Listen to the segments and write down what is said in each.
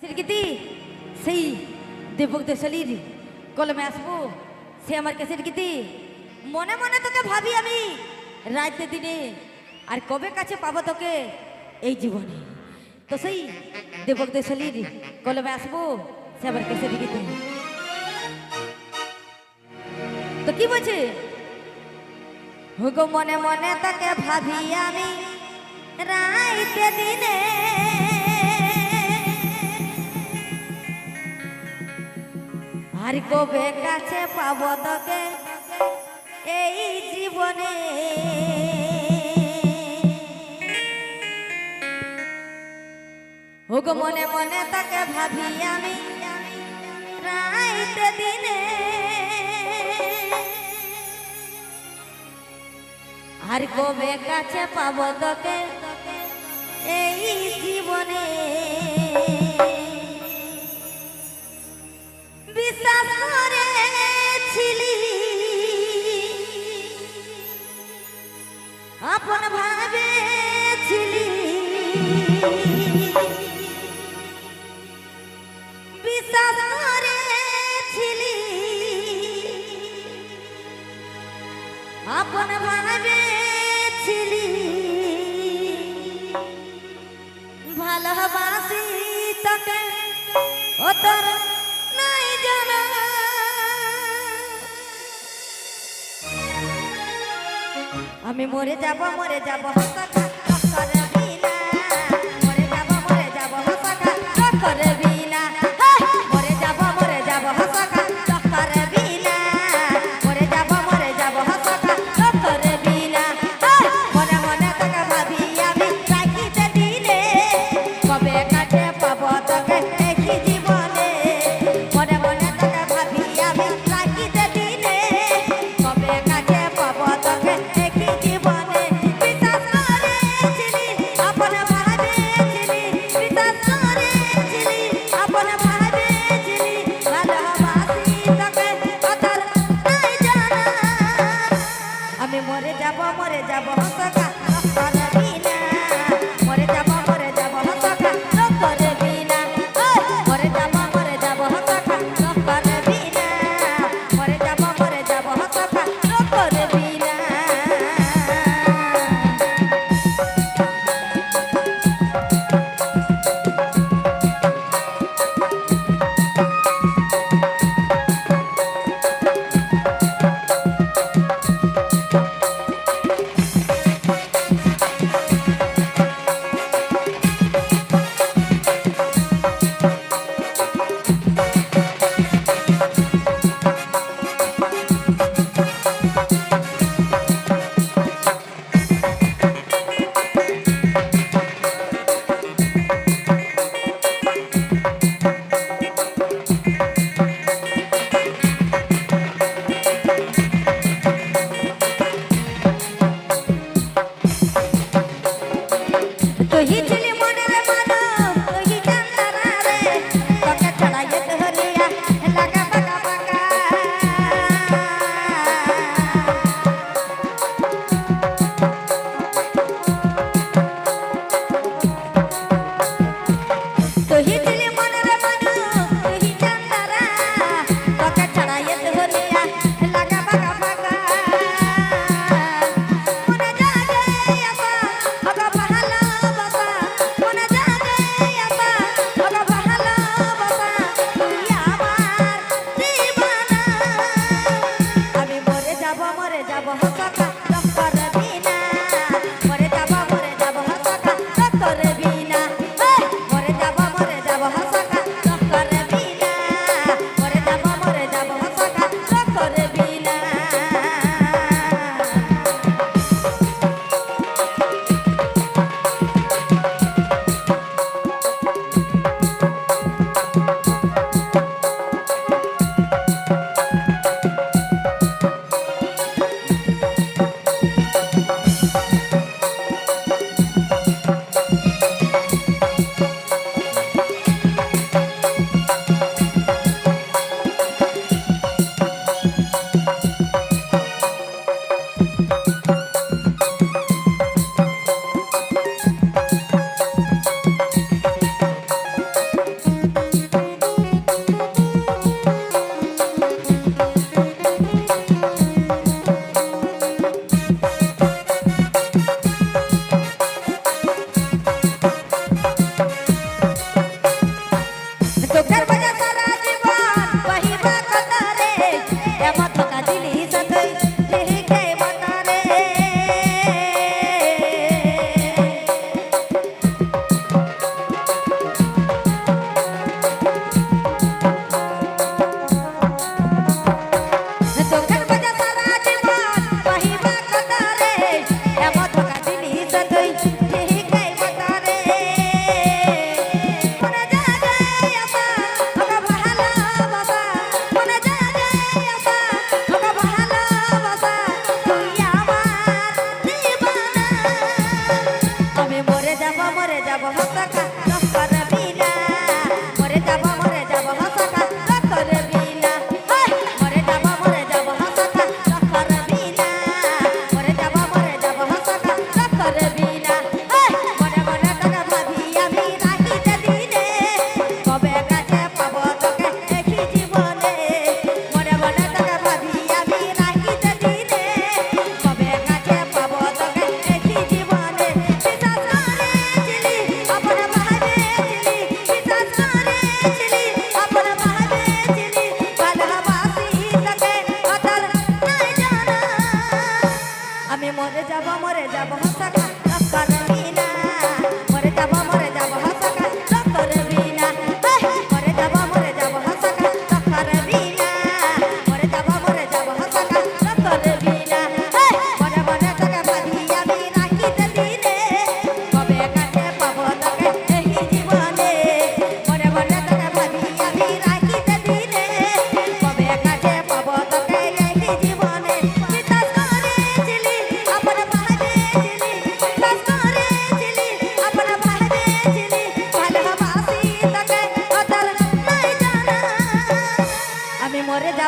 সিরকিতি, সেই দেবক দেশালির কলমে আসব। সে আমার কেসের গীতি মনে মনে তোকে ভাবি আমি রাতে দিনে। আর কবে কাছে পাবো তোকে এই জীবনে? তো সেই দেবক দেশালির কলমে আসব, সে আমার কেসের গীতি তো কি বলছে? মনে মনে তোকে ভাবি আমি রাইতে দিনে। আর কবে কাছে পাবো তোকে এই জীবনে। হুগো মনে মনে তাকে ভাবি আমি রাইতে দিনে। আর কবে কাছে পাবো তোকে এই জীবনে। বিশ্বাস করেছিলি। আপন ভাবেছিলি। বিশ্বাস করেছিলি। আপন ভাবেছিলি। ভালোবাসি তোকে ও তোর আমি মরে যাব মরে যাব vamos a sacar.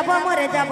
যাব মরে যাব